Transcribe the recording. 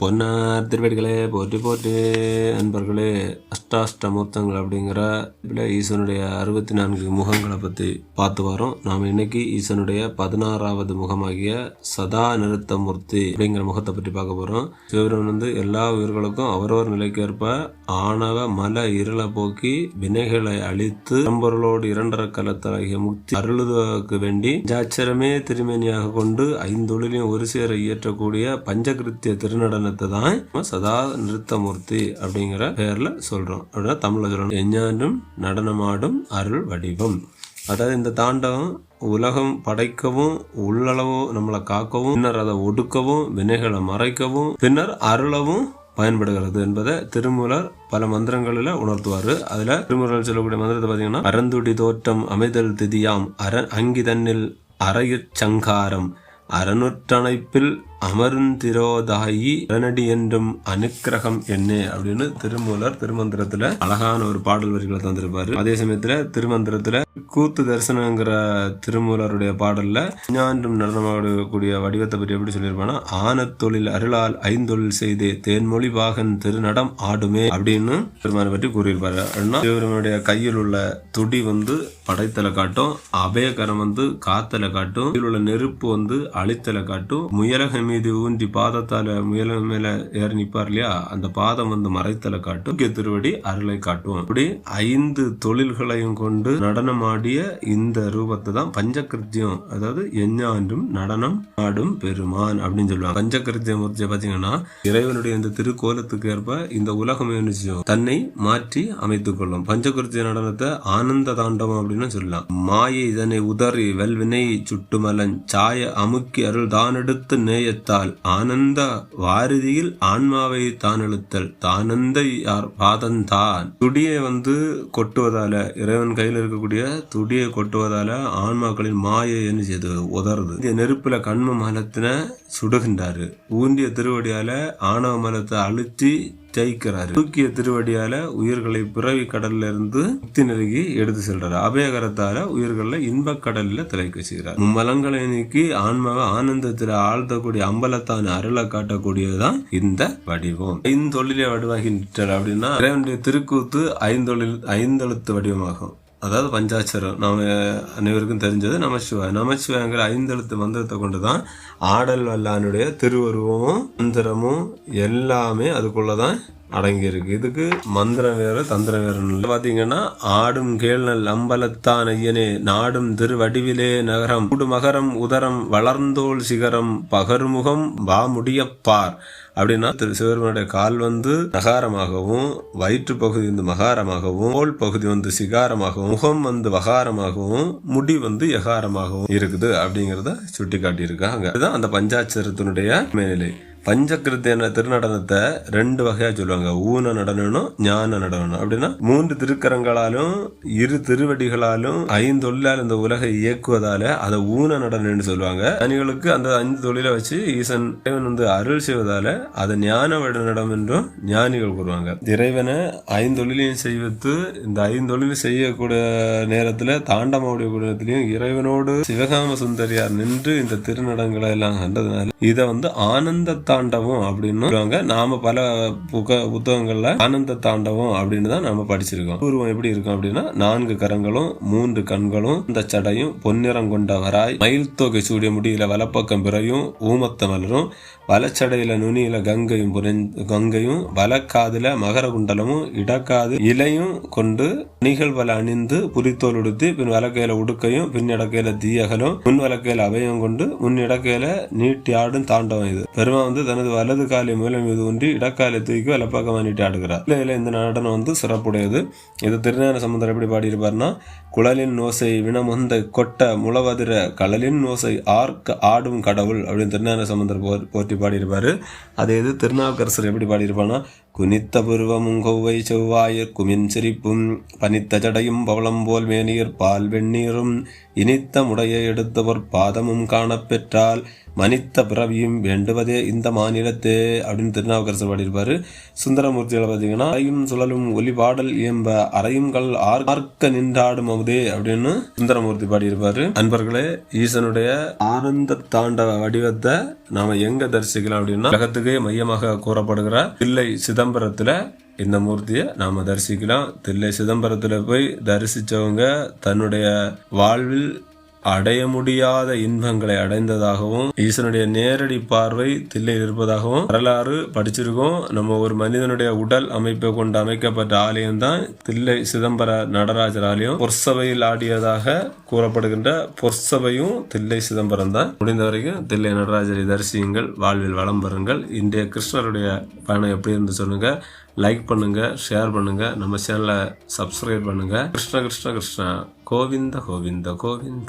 பொன்னார் திருவடிகளே போற்றி போற்றி. அன்பர்களே அஷ்டாஷ்டமூர்த்தங்கள் அப்படிங்கிற இதில் ஈசனுடைய அறுபத்தி நான்கு முகங்களை பற்றி பார்த்து வரோம். நாம் இன்னைக்கு ஈசனுடைய பதினாறாவது முகமாகிய சதா நிறுத்த மூர்த்தி அப்படிங்கிற முகத்தை பற்றி பார்க்க போகிறோம் சிவபெருமன் வந்து எல்லா உயிர்களுக்கும் அவரவர் நிலைக்கேற்ப ஆணவ மல இருளை போக்கி வினைகளை அழித்து நம்பர்களோடு இரண்டர கலத்தலாகிய முக்தி அருளுவதற்கு வேண்டி ஜாச்சரமே திருமேனியாக கொண்டு ஐந்தொழிலையும் ஒரு சேர இயற்றக்கூடிய பஞ்சகிருத்திய ஞானத்தை தான் சதா நிறுத்தமூர்த்தி அப்படிங்கிற பெயரில் சொல்றோம். அப்படின்னா தமிழ்ல சொல்லணும் எஞ்ஞானம் நடனமாடும் அருள் வடிவம். அதாவது இந்த தாண்டவம் உலகம் படைக்கவும் உள்ளளவும் நம்மளை காக்கவும் பின்னர் அதை ஒடுக்கவும் வினைகளை மறைக்கவும் பின்னர் அருளவும் பயன்படுகிறது என்பதை திருமூலர் பல மந்திரங்களில் உணர்த்துவார். அதில் திருமூலர் சொல்லக்கூடிய மந்திரத்தை பார்த்தீங்கன்னா அறந்துடி தோற்றம் அமைதல் திதியாம் அர அங்கி தன்னில் அறையுச் சங்காரம். அறநுற்றணைப்பில் அமர்ந்திரோதாயி உடனடி என்றும் அனுக்கிரகம் என்ன அப்படின்னு திருமூலர் திருமந்திரத்துல அழகான ஒரு பாடல் வரிகளை தந்திருப்பாரு. அதே சமயத்துல திருமந்திரத்துல கூத்து தரிசனங்கிற திருமூலருடைய பாடல்ல ஞான்றும் நடனமாடக்கூடிய வடிவத்தை பற்றி எப்படி சொல்லியிருப்பானா ஆனத்தொழில் அருளால் ஐந்தொழில் செய்தே தேன்மொழி பாகன் திருநடம் ஆடுமே அப்படின்னு பெருமானை பற்றி கூறியிருப்பாரு. அப்படின்னா கையில் உள்ள துடி வந்து படைத்தலை காட்டும் அபயகரம் வந்து காத்தலை காட்டும் இதில் உள்ள நெருப்பு வந்து அழித்தலை காட்டும் முயலக மீது ஊன்றி பாதத்தால மேல மேல ஏறி நிப்பார் இல்லையா? அந்த பாதம் வந்து மறைத்தலை காட்டும். முக்கிய திருவடி அருளை காட்டும். அப்படி ஐந்து தொழில்களையும் கொண்டு நடனமாடிய இந்த ரூபத்தை தான் பஞ்சகிருத்தியம் அதாவது எஞ்ஞான்றும் நடனம் ஆடும் பெருமான் அப்படின்னு சொல்லுவாங்க. பஞ்சகிருத்திய மூர்த்தியை பாத்தீங்கன்னா இறைவனுடைய இந்த திருக்கோலத்துக்கு ஏற்ப இந்த உலகம் தன்னை மாற்றி அமைத்துக் கொள்ளும். பஞ்சகிருத்திய நடனத்தை ஆனந்த தாண்டவம் அப்படின்னு சொல்லலாம். மாயை இதனை உதறி வெல்வினை சுட்டுமலன் சாய அமுக்கி அருள் தானெடுத்து நேய நேயத்தால் ஆனந்த வாரதியில் ஆன்மாவை தானழுத்தல். தானந்த யார் பாதந்தான். துடியை வந்து கொட்டுவதால இறைவன் கையில் இருக்கக்கூடிய துடியை கொட்டுவதால ஆன்மாக்களின் மாயை என்ன செய்து? உதறுது. இந்த நெருப்புல கண்ம மலத்தின சுடுகின்றாரு. ஊந்திய திருவடியால ஆணவ மலத்தை அழுத்தி ஜெயிக்கிறாரு தூக்கிய திருவடியால உயிர்களை பிறவி கடல்ல இருந்து முக்தி நெருகி எடுத்து செல்றாரு. அபயகரத்தால உயிர்களை இன்பக் கடல்ல திளைக்க செய்கிறார். மும்மலங்களை நீக்கி ஆன்மாவை ஆனந்தத்தில் ஆழ்த்தக்கூடிய அம்பலத்தான அருளை காட்டக்கூடியதுதான் இந்த வடிவம். ஐந்தொழிலே வடிவாகின்றார் அப்படின்னா இறைவனுடைய திருக்கூத்து ஐந்தொழில் ஐந்தெழுத்து வடிவமாகும். அதாவது பஞ்சாட்சரம். நம்ம அனைவருக்கும் தெரிஞ்சது நமசிவாய் நமசிவாயங்கிற ஐந்தெழுத்து மந்திரத்தை கொண்டு தான் ஆடல் வல்லானுடைய திருவுருவமும் மந்திரமும் எல்லாமே அதுக்குள்ளே தான் அடங்கியிருக்கு. இதுக்கு மந்திரம் வேற தந்திரம் வேறுன்னு பார்த்தீங்கன்னா ஆடும் கேள்நல் அம்பலத்தான் ஐயனே நாடும் திருவடிவிலே நகரம். கூடு மகரம் உதரம் வளர்ந்தோல் சிகரம் பகர்முகம் வாமுடியப்பார். அப்படின்னா திரு சிவருமனுடைய கால் வந்து நகாரமாகவும் வயிற்று பகுதி வந்து மகாரமாகவும் தோல் பகுதி வந்து சிகாரமாகவும் முகம் வந்து வகாரமாகவும் முடி வந்து யகாரமாகவும் இருக்குது அப்படிங்கிறத சுட்டி காட்டியிருக்காங்க அதுதான் அந்த பஞ்சாட்சரத்தினுடைய மேல்நிலை. பஞ்சகிருத்தியான திருநடனத்தை ரெண்டு வகையா சொல்லுவாங்க. ஊன நடனனும் ஞான நடனம் அப்படின்னா மூன்று திருக்கரங்களாலும் இரு திருவடிகளாலும் ஐந்தொழிலால் இந்த உலகை இயக்குவதால அதை ஊன நடனம்னு சொல்லுவாங்க. ஞானிகளுக்கு அந்த ஐந்து தொழிலை வச்சு ஈசன் வந்து அருள் செய்வதால அதை ஞான நடனம் என்றும் ஞானிகள் கூறுவாங்க. இறைவனை ஐந்தொழிலையும் செய்வித்து இந்த ஐந்தொழில் செய்யக்கூடிய நேரத்துல தாண்டமாவுடைய குடும்பத்திலையும் இறைவனோடு சிவகாம சுந்தரியார் நின்று இந்த திருநடங்களை எல்லாம் கண்டதுனால இதை வந்து ஆனந்த தாண்டவம் அப்படின்னு சொல்லுவாங்க. நாம பல புக புத்தகங்கள்ல ஆனந்த தாண்டவம் அப்படின்னு தான் நம்ம படிச்சிருக்கோம். உருவம் எப்படி இருக்கும் அப்படின்னா நான்கு கரங்களும் மூன்று கண்களும் இந்த சடையும் பொன்னிறம் கொண்ட வராய் மயில் தொகை சூடிய முடியில வலப்பக்கம் பிறையும் ஊமத்த மலரும் வலச்சடையில நுனியில கங்கையும் புரிஞ்சு கங்கையும் வலக்காதுல மகர குண்டலமும் இடக்காது இலையும் கொண்டு அணிகள் வல அணிந்து புரித்தோல் உடுத்தி பின் வலக்கையில உடுக்கையும் பின் இடக்கையில தீயகலும் முன் வலக்கையில அவையும் கொண்டு முன் இடக்கையில நீட்டி ஆடும் தாண்டவம் இது. பெருமா வந்து தனது வலது காலை மூலம் மீது ஒன்றி இடக்காலை தூக்கி வலப்பக்கமா நீட்டி ஆடுகிறார். இல்ல இந்த நடனம் வந்து சிறப்புடையது. இது திருநான சமுந்தரம் எப்படி பாடியிருப்பாருன்னா குழலின் நோசை வினமுந்த கொட்ட முளவதிர கடலின் நோசை ஆர்க்க ஆடும் கடவுள் அப்படின்னு திருநான சமுந்தர் போற்றி பாடியிருப்பார். அதே இது திருநாவுக்கரசர் எப்படி பாடியிருப்பான்னா குனித்த புருவமும் கொவ்வை செவ்வாயிற் குமின் சிரிப்பும் பனித்த ஜடையும் பவளம் போல் மேனியர் பால் வெந்நீரும் இனித்த முடைய எடுத்தவர் பாதமும் காணப்பெற்றால் மனித்த பிறவியும் வேண்டுவதே இந்த மாநிலத்தே அப்படின்னு திருநாவுக்கரசர் பாடியிருப்பாரு. சுந்தரமூர்த்திகளை பார்த்தீங்கன்னா அறையும் சுழலும் ஒலிபாடல் இயம்ப அறையும் கல் ஆர்- ஆர்க்க நின்றாடும் அமுதே அப்படின்னு சுந்தரமூர்த்தி பாடியிருப்பாரு. அன்பர்களே ஈசனுடைய ஆனந்த தாண்டவ வடிவத்தை நாம எங்க தரிசிக்கலாம் அப்படின்னா உலகத்துக்கே மையமாக கூறப்படுகிற தில்லை சிதம்பரத்துல இந்த மூர்த்தியை நாம தரிசிக்கலாம். தில்லை சிதம்பரத்தில் போய் தரிசித்தவங்க தன்னுடைய வாழ்வில் அடைய முடியாத இன்பங்களை அடைந்ததாகவும் ஈசனுடைய நேரடி பார்வை தில்லையில் இருப்பதாகவும் வரலாறு படிச்சிருக்கோம். நம்ம ஒரு மனிதனுடைய உடல் அமைப்பை கொண்டு அமைக்கப்பட்ட ஆலயம் தான் தில்லை சிதம்பர நடராஜர் ஆலயம். பொற்சபையில் ஆடியதாக கூறப்படுகின்ற பொற்சபையும் தில்லை சிதம்பரம் தான். முடிந்த வரைக்கும் தில்லை நடராஜரை தரிசியுங்கள் வாழ்வில் வளம் பெறுங்கள். இன்றைய கிருஷ்ணருடைய பயணம் எப்படி இருந்து சொல்லுங்க. லைக் பண்ணுங்க ஷேர் பண்ணுங்க. நம்ம சேனலை சப்ஸ்கிரைப் பண்ணுங்க. கிருஷ்ண கிருஷ்ண கிருஷ்ணா. கோவிந்த கோவிந்த கோவிந்த.